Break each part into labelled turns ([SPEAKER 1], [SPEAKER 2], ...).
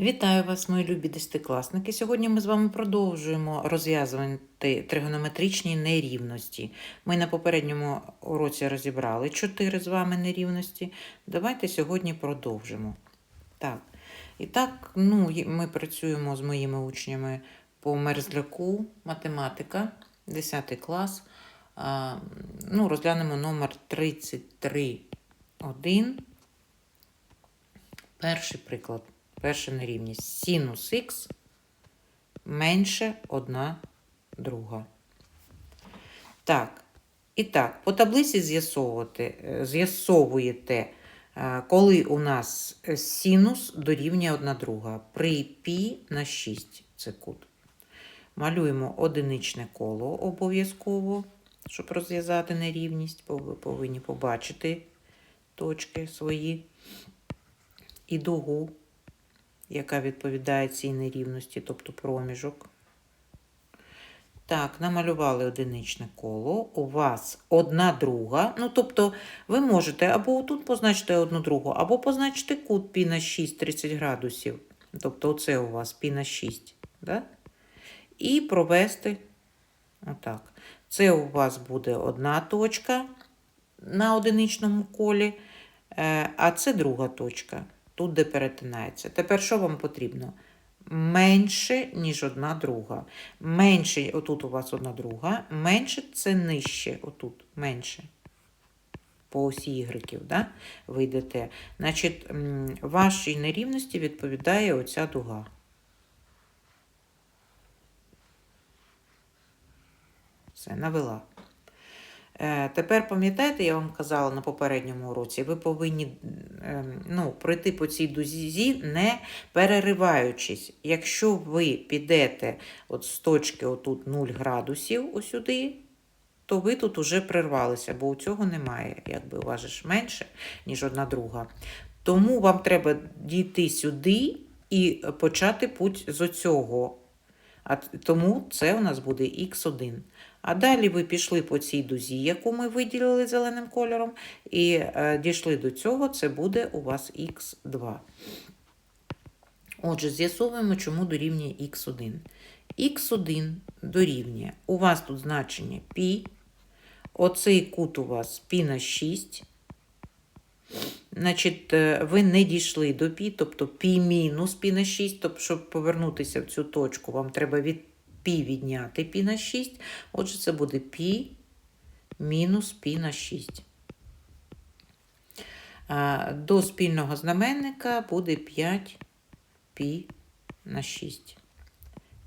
[SPEAKER 1] Вітаю вас, мої любі десятикласники. Сьогодні ми з вами продовжуємо розв'язувати тригонометричні нерівності. Ми на попередньому уроці розібрали чотири з вами нерівності. Давайте сьогодні продовжимо. Так, і так, ну, ми працюємо з моїми учнями по мерзляку, математика, 10 клас. А, ну, розглянемо номер 33.1. Перший приклад. Перша нерівність. Синус х менше 1 друга. Так. І так, по таблиці з'ясовувати, е, з'ясовуєте, е, коли у нас синус дорівнює 1 друга. При пі на 6 це кут. Малюємо одиничне коло обов'язково, щоб розв'язати нерівність. Ви повинні побачити точки свої і дугу яка відповідає цій нерівності, тобто проміжок. Так, намалювали одиничне коло. У вас одна друга. Ну, тобто, ви можете або тут позначити одну другу, або позначити кут пі на 6 30 градусів. Тобто, оце у вас пі на 6. Да? І провести отак. Це у вас буде одна точка на одиничному колі, е, а це друга точка тут, де перетинається. Тепер що вам потрібно? Менше, ніж одна друга. Менше, отут у вас одна друга, менше це нижче, отут, менше. По осі ігреків, да? ви йдете. Значить, вашій нерівності відповідає оця дуга. Все, навела. Е, Тепер пам'ятаєте, я вам казала на попередньому уроці, ви повинні ем, ну, пройти по цій дузі, не перериваючись. Якщо ви підете от з точки отут 0 градусів усюди, то ви тут уже прервалися, бо у цього немає, якби ж менше, ніж одна друга. Тому вам треба дійти сюди і почати путь з оцього. А тому це у нас буде х1. А далі ви пішли по цій дузі, яку ми виділили зеленим кольором, і е, дійшли до цього, це буде у вас х2. Отже, з'ясовуємо, чому дорівнює х1. х1 дорівнює, у вас тут значення π, оцей кут у вас π на 6. Значить, е, ви не дійшли до π, тобто π мінус π на 6, тобто, щоб повернутися в цю точку, вам треба від пі відняти пі на 6. Отже, це буде пі мінус пі на 6. До спільного знаменника буде 5 пі на 6.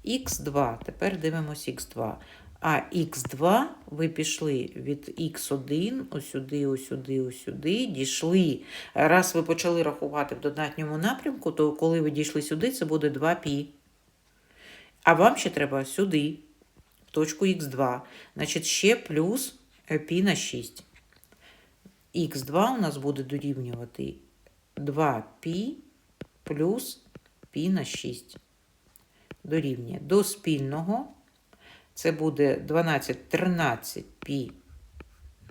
[SPEAKER 1] Х2. Тепер дивимось Х2. А Х2 ви пішли від Х1, осюди, осюди, осюди, дійшли. Раз ви почали рахувати в додатньому напрямку, то коли ви дійшли сюди, це буде 2 пі. А вам ще треба сюди, в точку х2. Значить, ще плюс е, π на 6. х2 у нас буде дорівнювати 2π плюс π на 6. Дорівнює до спільного. Це буде 12, 13 π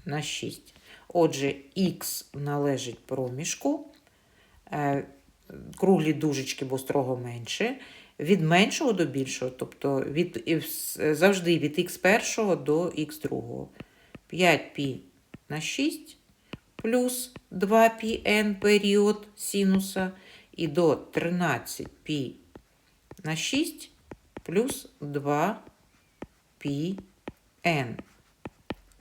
[SPEAKER 1] на 6. Отже, х належить проміжку. Е, Круглі дужечки, бо строго менше. Від меншого до більшого, тобто від, і вс- завжди від х1 до х2. 5π на 6 плюс 2πn період синуса і до 13π на 6 плюс 2 πn.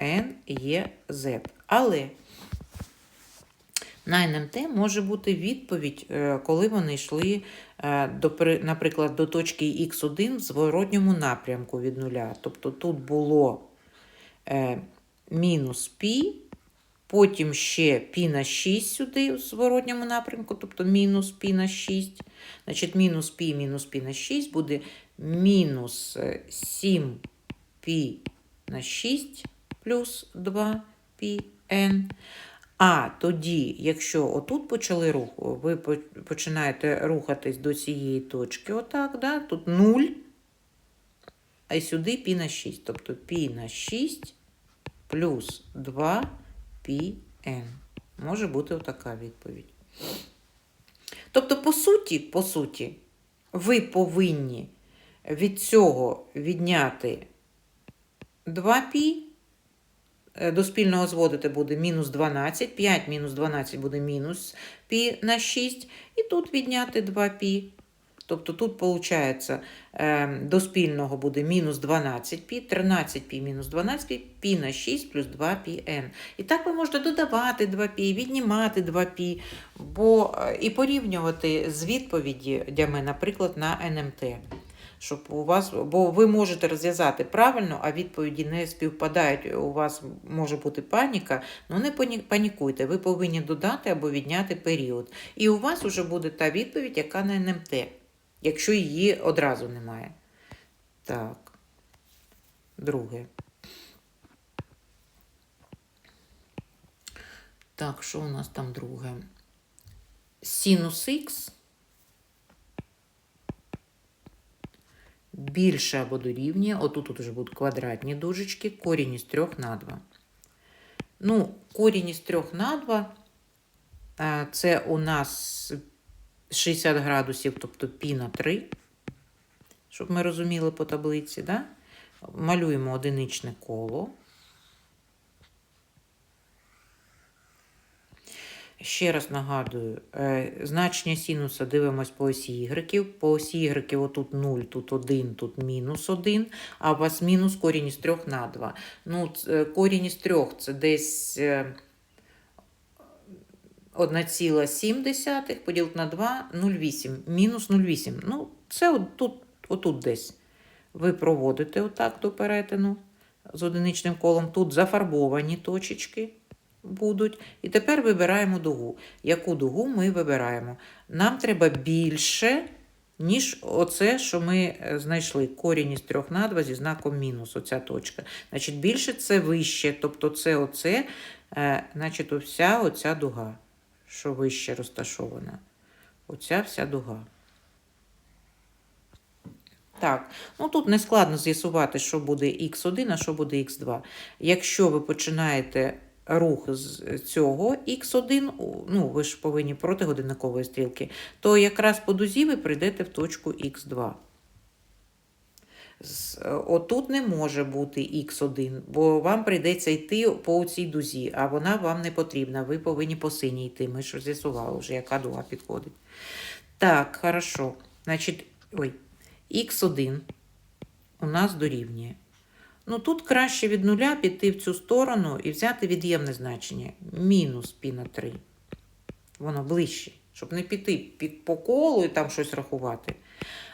[SPEAKER 1] n є z. Але на НМТ може бути відповідь, е, коли вони йшли, е, Е, до, наприклад, до точки Х1 в зворотньому напрямку від нуля. Тобто тут було е, мінус пі, потім ще пі на 6 сюди в зворотньому напрямку, тобто мінус пі на 6. Значить, мінус пі, мінус пі на 6 буде мінус е, 7 пі на 6 плюс 2 пі n. А тоді, якщо отут почали рух, ви починаєте рухатись до цієї точки, отак, да? тут 0, а й сюди пі на 6. Тобто пі на 6 плюс 2 пі n. Може бути отака відповідь. Тобто, по суті, по суті, ви повинні від цього відняти 2 пі Е, до спільного зводити буде мінус 12, 5 мінус 12 буде мінус пі на 6, і тут відняти 2 пі. Тобто тут, виходить, е, до спільного буде мінус 12 пі, 13 пі мінус 12 пі, пі на 6 плюс 2 пі n. І так ви можете додавати 2 пі, віднімати 2 пі, бо е, і порівнювати з відповідями, наприклад, на НМТ. Щоб у вас, бо ви можете розв'язати правильно, а відповіді не співпадають. У вас може бути паніка. Ну не панікуйте, ви повинні додати або відняти період. І у вас вже буде та відповідь, яка на НМТ, якщо її одразу немає. Так. Друге. Так, що у нас там друге? Синус х більше або дорівнює, отут тут вже будуть квадратні дужечки, корінь із 3 на 2. Ну, корінь із 3 на 2 це у нас 60 градусів, тобто пі на 3, щоб ми розуміли по таблиці. Да? Малюємо одиничне коло. Ще раз нагадую, е, значення синуса дивимось по осі Y. По осі Y отут 0, тут 1, тут мінус 1, а у вас мінус корінь із 3 на 2. Ну, е, корінь із 3 це десь е, 1,7 поділити на 2, 0,8. Мінус 0,8. Ну, це от тут, отут десь. Ви проводите отак до перетину з одиничним колом. Тут зафарбовані точечки будуть. І тепер вибираємо дугу. Яку дугу ми вибираємо? Нам треба більше, ніж оце, що ми е, знайшли. Корінь із 3 на 2 зі знаком мінус, оця точка. Значить, більше це вище, тобто це оце, е, значить, вся оця дуга, що вище розташована. Оця вся дуга. Так, ну тут не складно з'ясувати, що буде х1, а що буде х2. Якщо ви починаєте рух з цього х1, ну ви ж повинні проти годинникової стрілки, то якраз по дузі ви прийдете в точку х2. Е, Отут не може бути х1, бо вам прийдеться йти по цій дузі, а вона вам не потрібна. Ви повинні по синій йти. Ми ж з'ясували вже, яка дуга підходить. Так, хорошо. Значить, ой, х1 у нас дорівнює. Ну тут краще від нуля піти в цю сторону і взяти від'ємне значення. Мінус пі на 3. Воно ближче, щоб не піти по колу і там щось рахувати.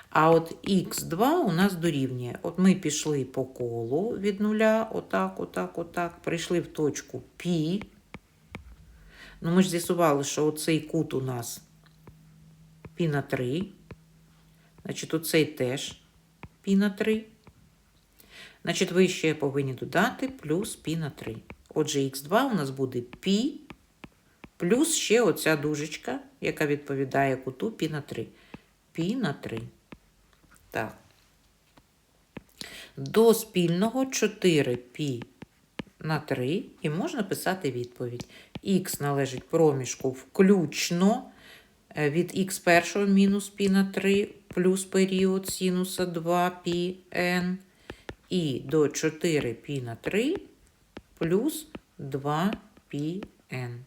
[SPEAKER 1] А от х2 у нас дорівнює. От ми пішли по колу від нуля, отак, отак, отак. Прийшли в точку Пі. Ну, ми ж з'ясували, що оцей кут у нас пі на 3. Значить, оцей теж пі на 3. Значить, ви ще повинні додати плюс π на 3. Отже, х2 у нас буде π плюс ще оця дужечка, яка відповідає куту π на 3. π на 3. Так. До спільного 4π на 3 і можна писати відповідь. Х належить проміжку включно е, від х першого мінус π на 3 плюс період синуса 2πn і до 4 π на 3 плюс 2 πn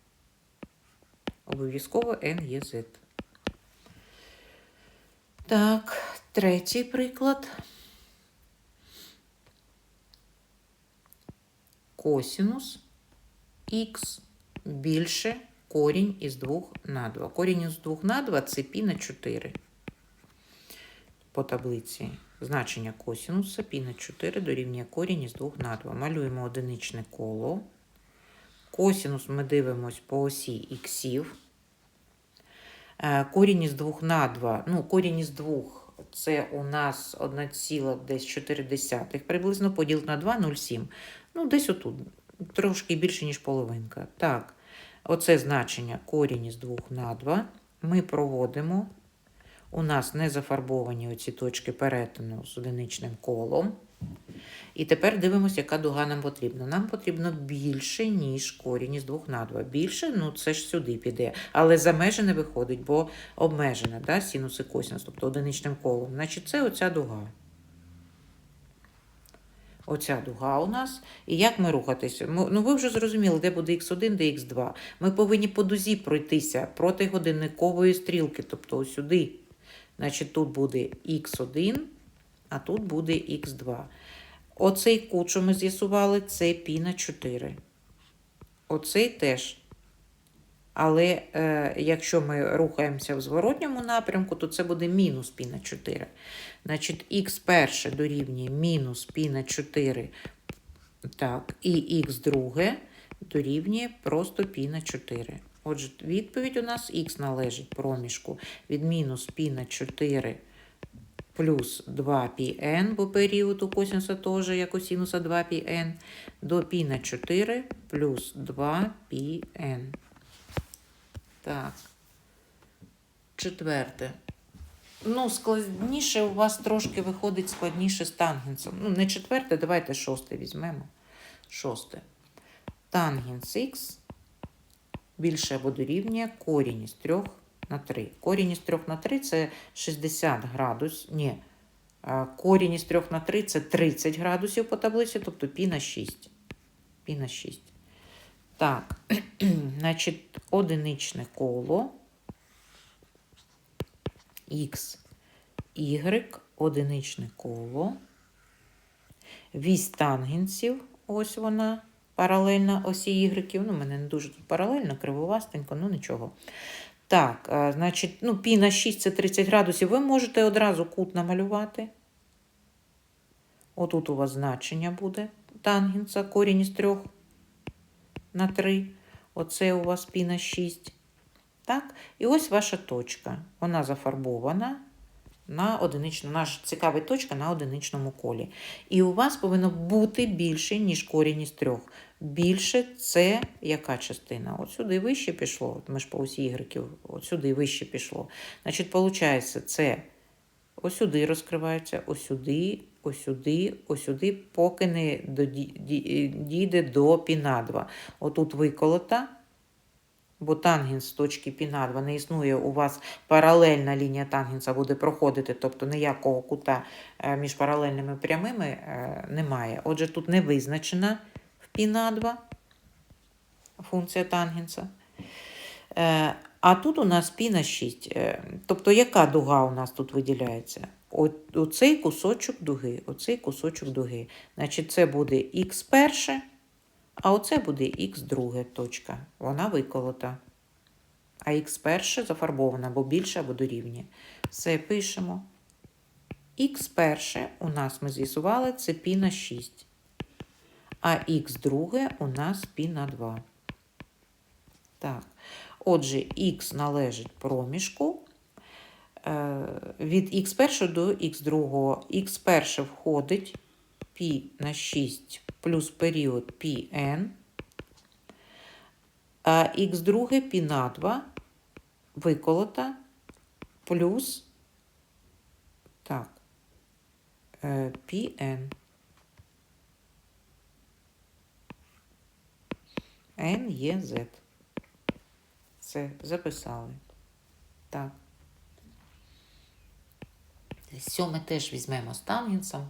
[SPEAKER 1] Обов'язково n є z. Так, третій приклад. Косінус х більше корінь із 2 на 2. Корінь із 2 на 2 це пі на 4 по таблиці значення косінуса π на 4 дорівнює корінь із 2 на 2. Малюємо одиничне коло. Косінус ми дивимось по осі іксів. Е, Корінь із 2 на 2. Ну, корінь із 2 це у нас 1,4 приблизно поділити на 2, 0,7. Ну, десь отут. Трошки більше, ніж половинка. Так, оце значення корінь із 2 на 2. Ми проводимо. У нас не зафарбовані оці точки перетину з одиничним колом. І тепер дивимося, яка дуга нам потрібна. Нам потрібно більше, ніж корінь із 2 на 2. Більше, ну це ж сюди піде. Але за межі не виходить, бо обмежена, да, синус і косинус, тобто одиничним колом. Значить, це оця дуга. Оця дуга у нас. І як ми рухатися? Ну, ви вже зрозуміли, де буде х1, де х2. Ми повинні по дузі пройтися проти годинникової стрілки, тобто ось сюди. Значить, тут буде х1, а тут буде х2. Оцей кут, що ми з'ясували, це пі на 4. Оцей теж. Але е, якщо ми рухаємося в зворотньому напрямку, то це буде мінус пі на 4. Значить, х перше дорівнює мінус пі на 4. Так, і х друге дорівнює просто пі на 4. Отже, відповідь у нас х належить проміжку від мінус пі на 4 плюс 2πn, бо період у косинуса теж як у синуса 2πn, до π на 4 плюс 2πn. Так. Четверте. Ну, складніше у вас трошки виходить складніше з тангенсом. Ну, не четверте, давайте шосте візьмемо. Шосте. Тангенс х більше або дорівнює корінь із 3 на 3. Корінь із 3 на 3 це 60 градусів. Ні. Корінь із 3 на 3 це 30 градусів по таблиці, тобто пі на 6. Пі на 6. Так, значить, одиничне коло х, y, одиничне коло. Вісь тангенсів, ось вона, паралельна осі y. Ну, мене не дуже тут паралельно, кривовастенько, ну нічого. Так, значить, ну, пі на 6 це 30 градусів. Ви можете одразу кут намалювати. Отут у вас значення буде тангенса, корінь із 3 на 3. Оце у вас пі на 6. Так? І ось ваша точка. Вона зафарбована на одиничному. Наша цікава точка на одиничному колі. І у вас повинно бути більше, ніж корінь із трьох. Більше це яка частина? От сюди вище пішло. От Ми ж по осі ігреків, от сюди вище пішло. Значить, виходить, це ось сюди розкривається, ось сюди, ось сюди, ось сюди, поки не дійде до піна 2. Отут виколота, бо тангенс з точки піна 2 не існує, у вас паралельна лінія тангенса буде проходити, тобто ніякого кута е, між паралельними прямими е, немає. Отже, тут не визначена в піна 2 функція тангенса. Е, А тут у нас пі на 6. Е, Тобто, яка дуга у нас тут виділяється? Оцей кусочок дуги. Оцей кусочок дуги. Значить, це буде х перше, а оце буде х друге точка. Вона виколота. А х перше зафарбована, або більше, або дорівнює. Все пишемо. Х перше у нас ми з'ясували, це пі на 6. А х друге у нас пі на 2. Так. Отже, х належить проміжку е, від х1 до х2. х1 входить π на 6 плюс період Pn, а х2 π на 2 виколота плюс так, е, Pn. N є Z. Це записали. Так. Сьоме теж візьмемо з тангенсом.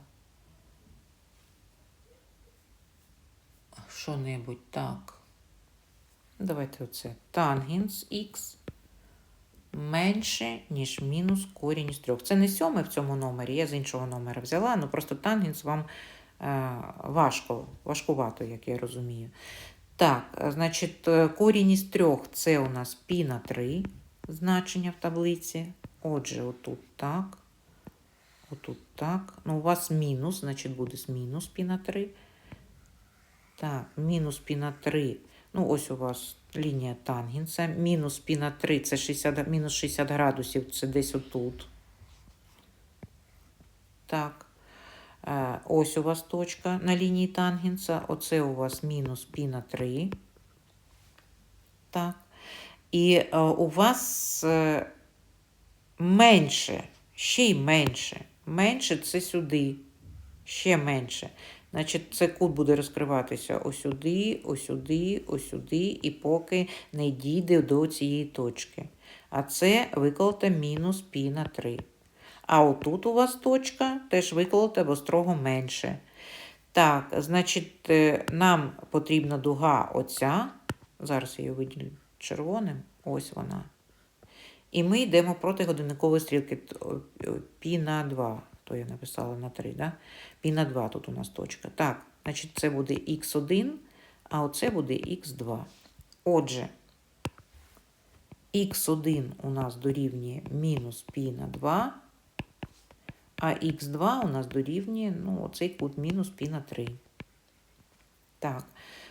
[SPEAKER 1] Що-небудь так. Давайте оце. Тангенс х менше, ніж мінус корінь з трьох. Це не сьоме в цьому номері, я з іншого номера взяла, ну просто тангенс вам е, важко, важкувато, як я розумію. Так, е, значить, е, корінь із трьох це у нас пі на 3 значення в таблиці. Отже, отут так. Отут так. Ну, у вас мінус, значить буде мінус пі на 3. Так, мінус пі на 3. Ну, ось у вас лінія тангенса. Мінус пі на 3 це 60, мінус 60 градусів, це десь отут. Так. Е, Ось у вас точка на лінії тангенса. Оце у вас мінус пі на 3. Так. І е, у вас е, менше, ще й менше. Менше це сюди. ще менше. Значить, це кут буде розкриватися осюди, осюди, осюди, і поки не дійде до цієї точки. А це виколота мінус пі на 3. А отут у вас точка теж виколота, бо строго менше. Так, значить, е, нам потрібна дуга оця. Зараз я її виділю червоним. Ось вона. І ми йдемо проти годинникової стрілки. Пі на 2. То я написала на 3, да? Пі на 2 тут у нас точка. Так, значить, це буде х1, а оце буде х2. Отже, х1 у нас дорівнює мінус пі на 2, а х2 у нас дорівнює, ну, оцей кут мінус пі на 3. Так,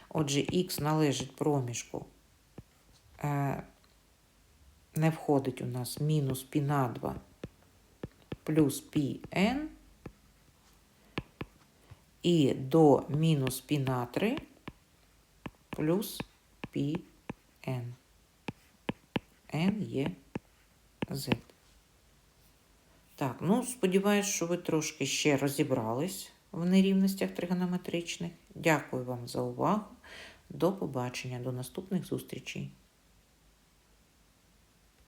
[SPEAKER 1] отже, х належить проміжку. Е, не входить у нас мінус пі на 2 плюс пі n і до мінус пі на 3 плюс пі n. є z. Так, ну сподіваюсь, що ви трошки ще розібрались в нерівностях тригонометричних. Дякую вам за увагу. До побачення, до наступних зустрічей.